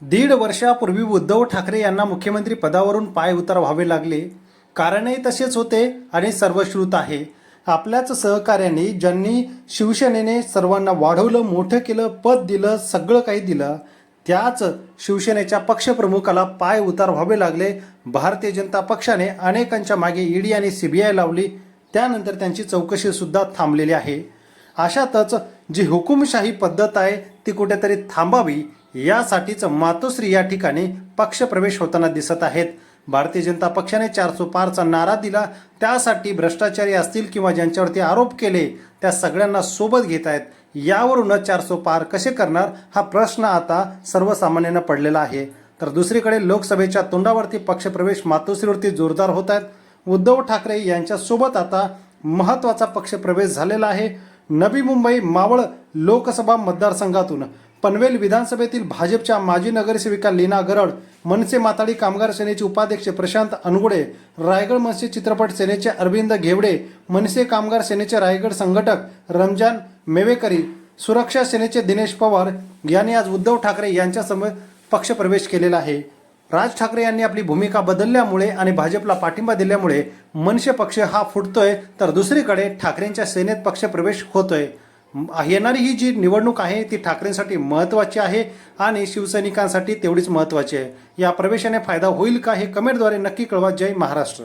दीड वर्षापूर्वी उद्धव ठाकरे यांना मुख्यमंत्री पदावरून पाय उतार व्हावे लागले. कारणही तसेच होते आणि सर्वश्रुत आहे. आपल्याच सहकार्याने ज्यांनी शिवसेनेने सर्वांना वाढवलं मोठं केलं पद दिलं सगळं काही दिलं त्याच शिवसेनेच्या पक्षप्रमुखाला पाय उतार व्हावे लागले. भारतीय जनता पक्षाने अनेकांच्या मागे ईडी आणि सीबीआय लावली. त्यानंतर त्यांची चौकशीसुद्धा थांबलेली आहे. अशातच जी हुकुमशाही पद्धत आहे ती कुठेतरी थांबावी यासाठीच मातोश्री या ठिकाणी पक्षप्रवेश होताना दिसत आहेत. भारतीय जनता पक्षाने चारसो पारचा नारा दिला त्यासाठी भ्रष्टाचारी असतील किंवा ज्यांच्यावरती आरोप केले त्या सगळ्यांना सोबत घेत आहेत. यावरूनच चारसो पार कसे करणार हा प्रश्न आता सर्वसामान्यांना पडलेला आहे. तर दुसरीकडे लोकसभेच्या तोंडावरती पक्षप्रवेश मातोश्रीवरती जोरदार होत आहेत. उद्धव ठाकरे यांच्यासोबत आता महत्त्वाचा पक्षप्रवेश झालेला आहे. नवी मुंबई मावळ लोकसभा मतदारसंघातून पनवेल विधानसभेतील भाजपच्या माजी नगरसेविका लीना गरड मनसे माताळी कामगार सेनेचे उपाध्यक्ष प्रशांत अनगुडे रायगड मनसे चित्रपट सेनेचे अरविंद घेवडे मनसे कामगार सेनेचे रायगड संघटक रमजान मेवेकरी सुरक्षा सेनेचे दिनेश पवार यांनी आज उद्धव ठाकरे यांच्यासमोर पक्षप्रवेश केलेला आहे. राज ठाकरे यांनी आपली भूमिका बदलल्यामुळे आणि भाजपला पाठिंबा दिल्यामुळे मनसे पक्ष हा फुटतोय तर दुसरीकडे ठाकरेंच्या सेनेत पक्ष प्रवेश होतोय. येणारी ही जी निवडणूक आहे ती ठाकरेंसाठी महत्त्वाची आहे आणि शिवसैनिकांसाठी तेवढीच महत्त्वाची आहे. या प्रवेशाने फायदा होईल का हे कमेंटद्वारे नक्की कळवा. जय महाराष्ट्र.